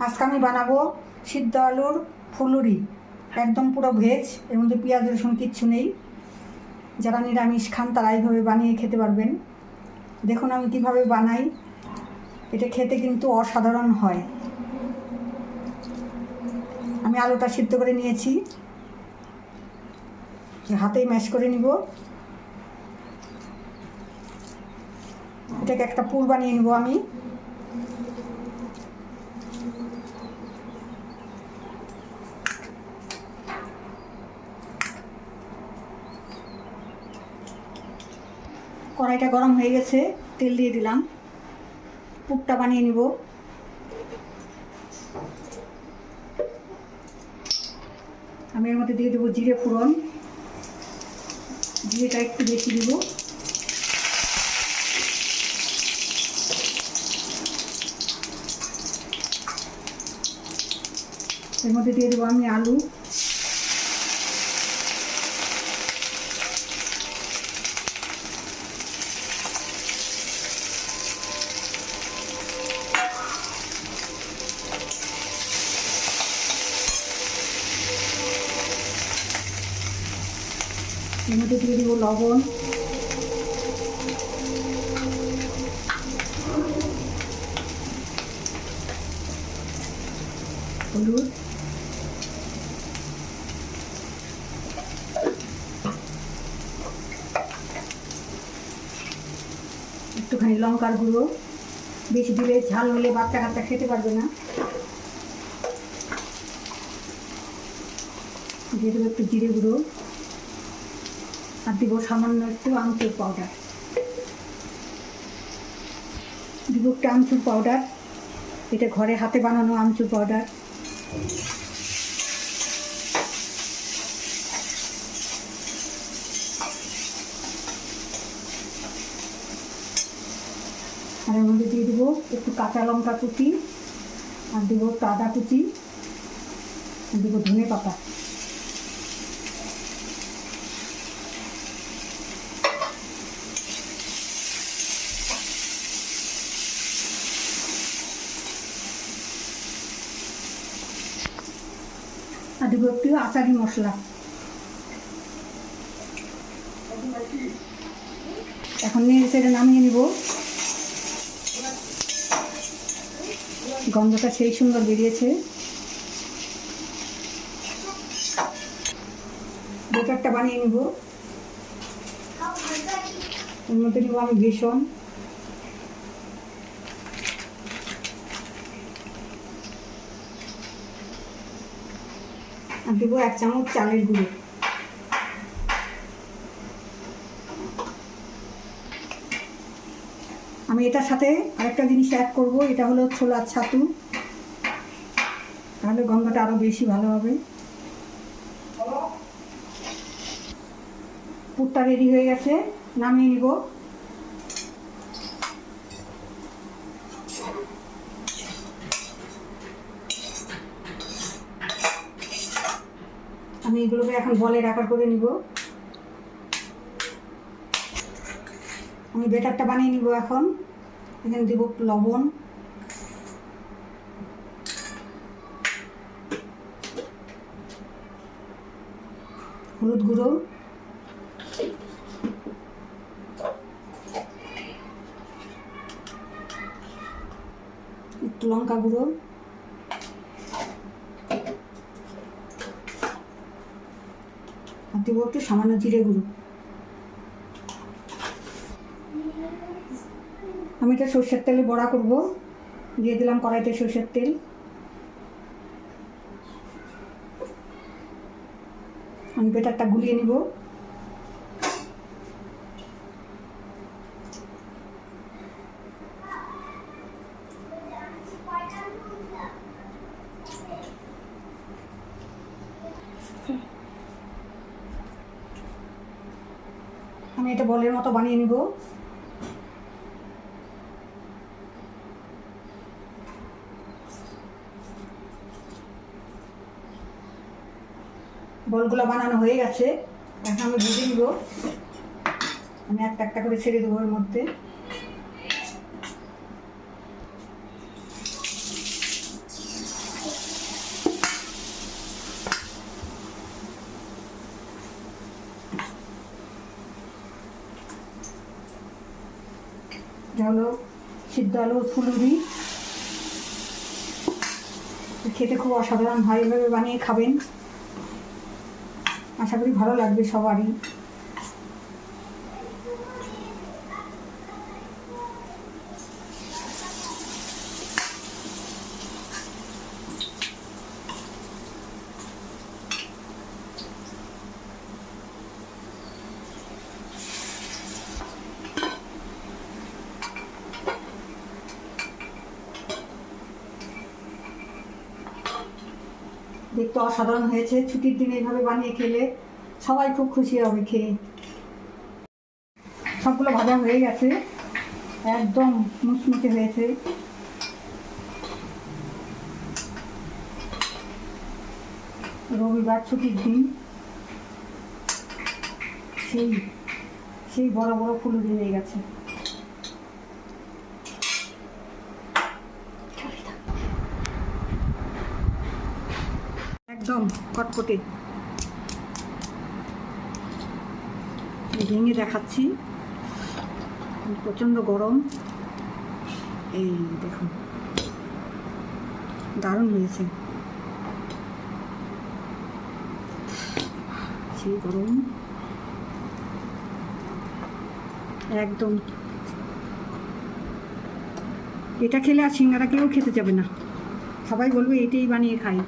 আজকে আমি বানাবো সিদ্ধ আলুর ফুলুরি। একদম পুরো ভেজ, এর মধ্যে পেঁয়াজ, রসুন কিচ্ছু নেই। যারা নিরামিষ খান, তারা এইভাবে বানিয়ে খেতে পারবেন। দেখুন আমি কীভাবে বানাই। এটা খেতে কিন্তু অসাধারণ হয়। আমি আলুটা সিদ্ধ করে নিয়েছি। হাতেই ম্যাশ করে নিব। এটাকে একটা পুর বানিয়ে নিব আমি। কড়াইটা গরম হয়ে গেছে, তেল দিয়ে দিলাম। পুরটা বানিয়ে নিব। আমি এর মধ্যে দিয়ে দেবো জিরে ফোড়ন। জিরেটা একটু বেশি দিব। এর মধ্যে দিয়ে দেবো আমি আলু। এর মধ্যে দিয়ে দেবো লবণ। হলুদ। একটুখানি লঙ্কার গুঁড়ো। বেশি দিলে ঝাল হলে বাচ্চা কাচ্চা খেতে পারবে না। দিয়ে দেবো একটু জিরে গুঁড়ো। আর দিব সামান্য একটু আমচুর পাউডার দিব একটু আমচুর পাউডার এটা ঘরে হাতে বানানো আমচুর পাউডার আর এর মধ্যে দিয়ে দেবো একটু কাঁচা লঙ্কা কুচি, আর দেবো আদা কুচি, আর দেবো ধনে পাতা। আর দেবো একটু আচারি মশলা। এখন নিয়ে সেটা নামিয়ে নিব। গন্ধটা সেই সুন্দর বেরিয়েছে। বেটারটা বানিয়ে নিব। নিব আমি বেসন। আর দেবো এক চামচ চালের গুঁড়ো। আমি এটার সাথে আরেকটা জিনিস অ্যাড করব, এটা হলো ছোলার ছাতু। তাহলে গন্ধটা আরও বেশি ভালো হবে। পুরটা রেডি হয়ে গেছে, নামিয়ে নিব। আমি এগুলোকে এখন বলের আকার করে নিব। আমি বেটারটা বানিয়ে নিব এখন। এখানে দেবো লবণ। হলুদ গুঁড়ো। একটু লঙ্কা গুঁড়ো। দেবো একটু সামান্য জিরে গুঁড়ো। আমি এটা সর্ষের তেলে বড়া করব। দিয়ে দিলাম কড়াইতে সর্ষের তেল। আমি বেটারটা গুলিয়ে নিব। প্রথমে এটা বলের মতো বানিয়ে নিব। বলগুলো বানানো হয়ে গেছে। এখন আমি ভেজে নিব। আমি একটা একটা করে ছেড়ে দেবো ওর মধ্যে। হলো সিদ্ধ আলু ফুলুরি। খেতে খুব অসাধারণ হয়, এভাবে বানিয়ে খাবেন। আশা করি ভালো লাগবে সবারই। দেখতে অসাধারণ হয়েছে। ছুটির দিনে এইভাবে বানিয়ে খেলে সবাই খুব খুশি হবে খেয়ে। সবগুলো ভাজা হয়ে গেছে। একদম মুচমুচে হয়েছে। রবিবার ছুটির দিন। সেই সেই বড় বড় ফুলুরি হয়ে গেছে। একদম কটকটে। ভেঙে দেখাচ্ছি। প্রচণ্ড গরম। এই দেখুন। দারুণ হয়েছে। সেই গরম। একদম। এটা খেলে আর সিঙ্গারা কেউ খেতে যাবে না। সবাই বলবে এটাই বানিয়ে খাই।